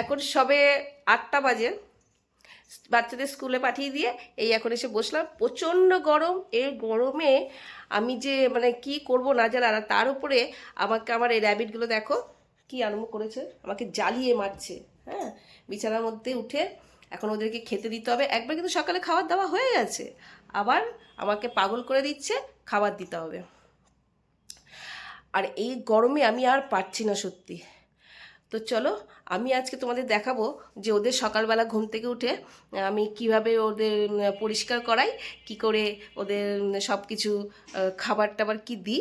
এখন সবে আটটা বাজে। বাচ্চাদের স্কুলে পাঠিয়ে দিয়ে এই এখন এসে বসলাম। প্রচণ্ড গরম, এই গরমে আমি যে মানে কি করব না জানা, আর তার উপরে আমাকে আমার এই র্যাবিটগুলো দেখো কি আরম্ভ করেছে। আমাকে জ্বালিয়ে মারছে হ্যাঁ? বিছানার মধ্যে উঠে এখন ওদেরকে খেতে দিতে হবে। একবার কিন্তু সকালে খাবার দাওয়া হয়ে গেছে, আবার আমাকে পাগল করে দিচ্ছে, খাবার দিতে হবে। আর এই গরমে আমি আর পারছি না সত্যি। তো চলো, আমি আজকে তোমাদের দেখাবো যে ওদের সকালবেলা ঘুম থেকে উঠে, আমি কীভাবে ওদের পরিষ্কার করাই, কি করে ওদের সব কিছু খাবার টাবার কী দিই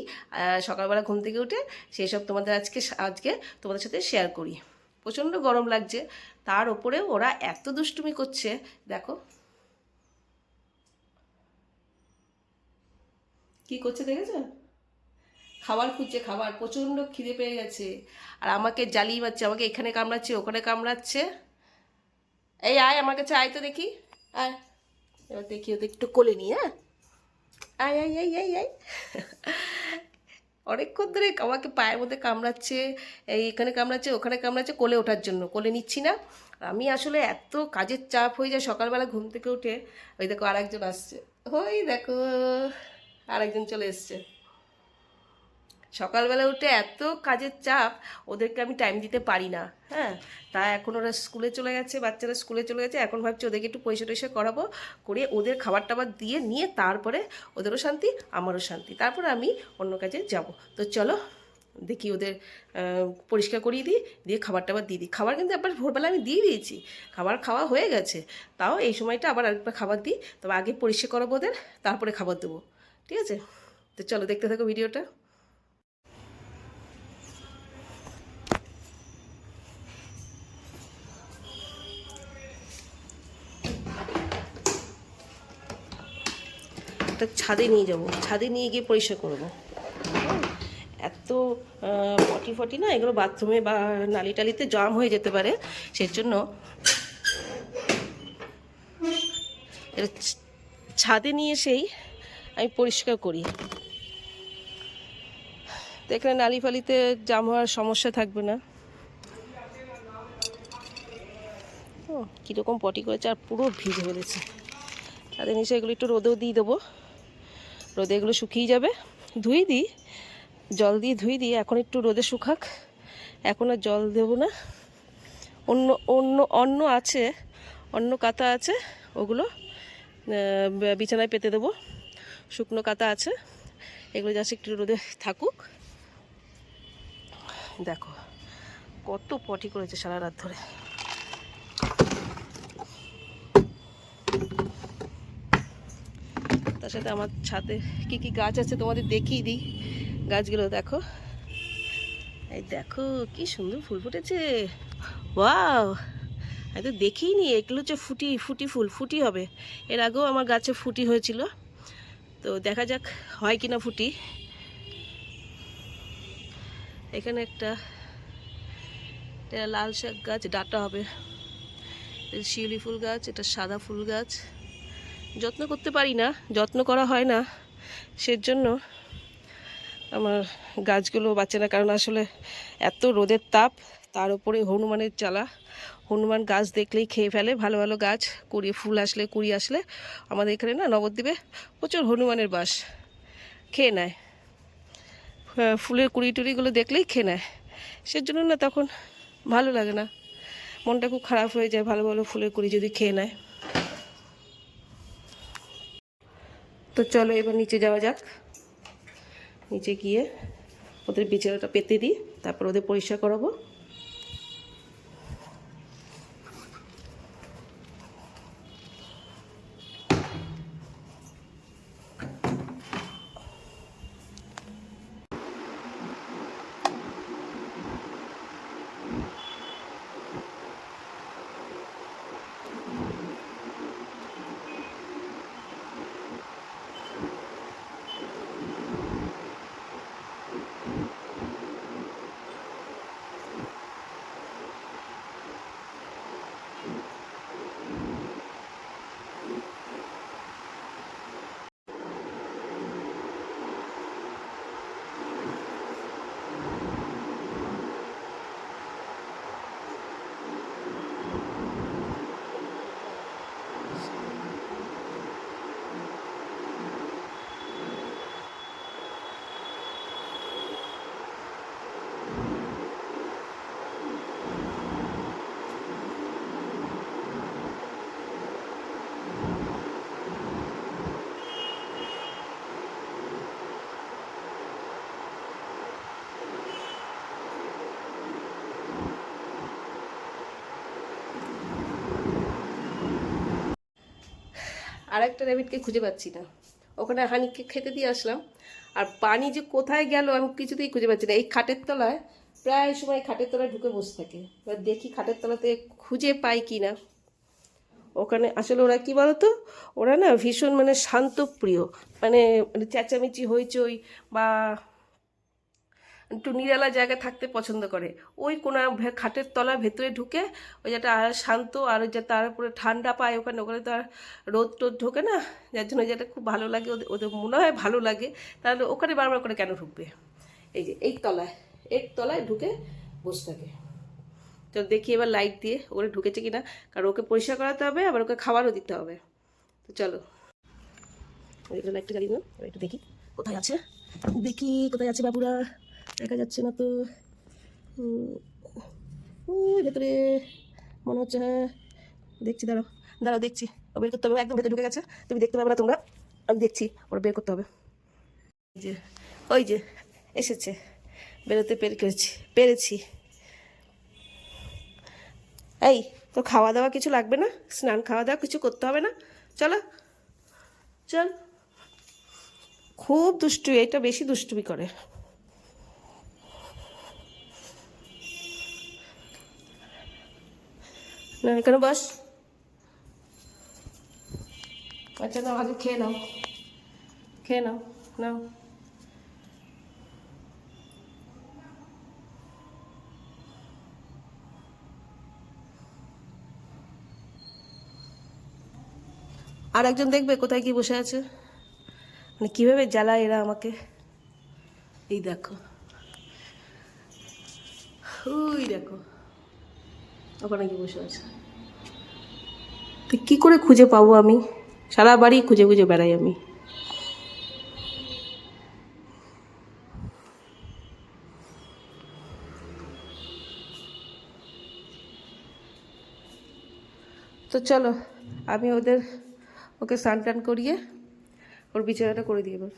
সকালবেলা ঘুম থেকে উঠে সেই সব তোমাদের আজকে আজকে তোমাদের সাথে শেয়ার করি। প্রচণ্ড গরম লাগছে, তার ওপরে ওরা এত দুষ্টুমি করছে, দেখো। কি করছে দেখেছ? খাবার খুঁজছে, খাবার। প্রচণ্ড খিদে পেয়ে গেছে। আর আমাকে জ্বালিয়ে মারছে, আমাকে এখানে কামড়াচ্ছে, ওখানে কামড়াচ্ছে। এই আয়, আমার কাছে আয় তো দেখি। আয়। এবার দেখি ওদের একটু কোলে নি হ্যাঁ? আয় আয় আয় আয় আয়। অনেকক্ষণ ধরে আমাকে পায়ের মধ্যে কামড়াচ্ছে, এই এখানে কামড়াচ্ছে, ওখানে কামড়াচ্ছে, কোলে ওঠার জন্য। কোলে নিচ্ছি না। আমি আসলে এত কাজের চাপ হয়ে যায় সকালবেলা ঘুম থেকে উঠে। ওই দেখো আরেকজন আসছে। ওই দেখো, আরেকজন চলে এসছে। সকালবেলা উঠে এত কাজের চাপ, ওদেরকে আমি টাইম দিতে পারি না। হ্যাঁ তা এখন ওরা স্কুলে চলে গেছে, বাচ্চারা স্কুলে চলে গেছে, এখন ভাবছি ওদেরকে একটু পয়সা টয়সা করাবো করে ওদের খাবার টাবার দিয়ে নিয়ে তারপরে ওদেরও শান্তি, আমারও শান্তি। তারপরে আমি অন্য কাজে যাব। তো চলো, দেখি ওদের পরিষ্কার করিয়ে দিই, দিয়ে খাবার টাবার দিয়ে দিই। খাবার কিন্তু একবার ভোরবেলা আমি দিয়ে দিয়েছি, খাবার খাওয়া হয়ে গেছে। তাও এই সময়টা আবার আরেকবার খাবার দিই, তবে আগে পরিষ্কার করাবো ওদের, তারপরে খাবার দেবো। ঠিক আছে? তো চলো, দেখতে থাকো ভিডিওটা। একটা ছাদে নিয়ে যাব। ছাদে নিয়ে গিয়ে পরিষ্কার করব। এত পটি ফটি না, এগুলো বাথরুমে বা নালি টালিতে জাম হয়ে যেতে পারে সেই জন্য এটা ছাদে নিয়ে এসেই আমি পরিষ্কার করি। এখানে নালি ফালিতে জাম হওয়ার সমস্যা থাকবে না। কীরকম পটি করেছে, আর পুরো ভিজে ফেলেছে। নিয়ে এসে এগুলো একটু রোদেও দিয়ে দেবো। রোদে এগুলো শুকিয়ে যাবে। ধুই দিই, জল দিয়ে ধুই দিই, এখন একটু রোদে শুকাক। এখন আর জল দেবো না। অন্য অন্য অন্য আছে অন্য কাতা আছে, ওগুলো বিছানায় পেতে দেবো। শুকনো কাতা আছে, এগুলো জাস্ট একটু রোদে থাকুক। দেখো, কত পটি করেছে সারা রাত ধরে। তার সাথে আমার ছাদে কি কি গাছ আছে তোমাদের দেখিয়ে দিই। গাছগুলো দেখো। এই দেখো, কি সুন্দর ফুল ফুটেছে। ওয়াও! আমি তো দেখিনি, এগুলো হচ্ছে ফুটি ফুটি ফুল, ফুটি হবে। এর আগেও আমার গাছে ফুটি হয়েছিল। তো দেখা যাক, হয় কি না ফুটি। এখানে একটা এটা লাল শাক গাছ, ডাটা হবে। শিউলি ফুল গাছ, এটা সাদা ফুল গাছ। যত্ন করতে পারি না, যত্ন করা হয় না। সেজন্য আমার গাছগুলো বাঁচে না, কারণ আসলে এত রোদের তাপ, তার উপরে হনুমানের চালা। হনুমান গাছ দেখলেই খেয়ে ফেলে, ভালো ভালো গাছ, কুড়ি ফুল আসলে, কুড়ি আসলে আমাদের এখানে না নবদ্বীপে প্রচুর হনুমানের বাস, খেয়ে নেয়। ফুলের কুড়ি টুড়িগুলো দেখলেই খেয়ে নেয়। সেজন্য না তখন ভালো লাগে না। মনটা খুব খারাপ হয়ে যায়, ভালো ভালো ফুলের কুড়ি যদি খেয়ে নেয়। তো চলো এবার নিচে যাওয়া যাক। নিচে গিয়ে ওদের বিছানাটা পেতে দিই, তারপর ওদের পরিষ্কার করাবো। আর একটা র্যাবিটকে খুঁজে পাচ্ছি না। ওখানে হানিকে খেতে দিয়ে আসলাম। আর পানি যে কোথায় গেল আমি কিছুতেই খুঁজে পাচ্ছি না। এই খাটের তলায় প্রায় সময় খাটের তলায় ঢুকে বসে থাকে। এবার দেখি খাটের তলাতে খুঁজে পাই কি না। ওখানে আসলে ওরা কি বলতো? ওরা না ভীষণ মানে শান্তপ্রিয়। মানে মানে চেঁচামেচি হইচই বা একটু নিরালা জায়গায় থাকতে পছন্দ করে। ওই কোনো খাটের তলার ভেতরে ঢুকে ওই যেটা আর শান্ত আর ওই যে তার উপরে ঠান্ডা পায় ওখানে ওখানে তো আর রোদ টোদ ঢোকে না, যার জন্য যেটা খুব ভালো লাগে, ওদের ওদের মনে হয় ভালো লাগে। তাহলে ওখানে বারবার করে কেন ঢুকবে? এই যে এই তলায় এর তলায় ঢুকে বসে থাকে। তো দেখি এবার লাইট দিয়ে ওখানে ঢুকেছে কিনা, কারণ ওকে পরিষ্কার করাতে হবে, আবার ওকে খাবারও দিতে হবে। তো চলো। লাইটটা জ্বালিয়ে একটু দেখি। কোথায় আছে? দেখি কোথায় আছে বাবুরা। দেখা যাচ্ছে না তো। ভেতরে মনে হচ্ছে হ্যাঁ দেখছি, দাঁড়াও দাঁড়াও, দেখছি। ও বের করতে হবে, একদম ভেতরে ঢুকে গেছে। তুমি দেখতে পাবে না তোমরা, আমি দেখছি, ওরা বের করতে হবে। যে, ওই যে, এসেছে, বেরোতে পেরে করেছি, পেরেছি। এই, তো খাওয়া দাওয়া কিছু লাগবে না? স্নান খাওয়া দাওয়া কিছু করতে হবে না? চলো, চল। খুব দুষ্টু এটা বেশি দুষ্টুমি করে। না এখানে বস। আচ্ছা নাও, আগে খেয়ে নাও। খেয়ে নাও নাও। আর একজন দেখবে কোথায় কি বসে আছে? মানে কীভাবে জ্বালায় এরা আমাকে? এই দেখো। ওই দেখো। ওখানে কি বসে আছে। তো কী করে খুঁজে পাবো আমি? সারা বাড়ি খুঁজে খুঁজে বেড়াই আমি। তো চলো, আমি ওদের, ওকে স্নান টান করিয়ে ওর বিছানাটা করে দিয়ে এবার।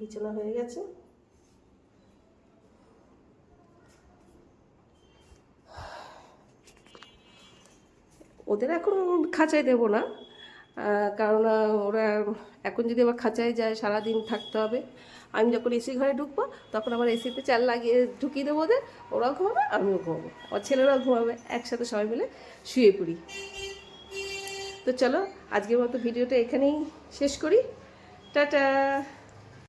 বিছানা হয়ে গেছে। ওদের এখন খাঁচায় দেবো না কারণ ওরা এখন যদি আবার খাঁচায় যায়, সারাদিন থাকতে হবে। আমি যখন এসি ঘরে ঢুকবো, তখন আবার এসিতে চাল লাগিয়ে ঢুকিয়ে দেবো ওদের। ওরাও ঘুমাবে, আমিও ঘুমাবো। আমার ছেলেরাও ঘুমাবে, একসাথে সবাই মিলে শুয়ে পড়ি। তো চলো, আজকের মতো ভিডিওটা এখানেই শেষ করি। Da da.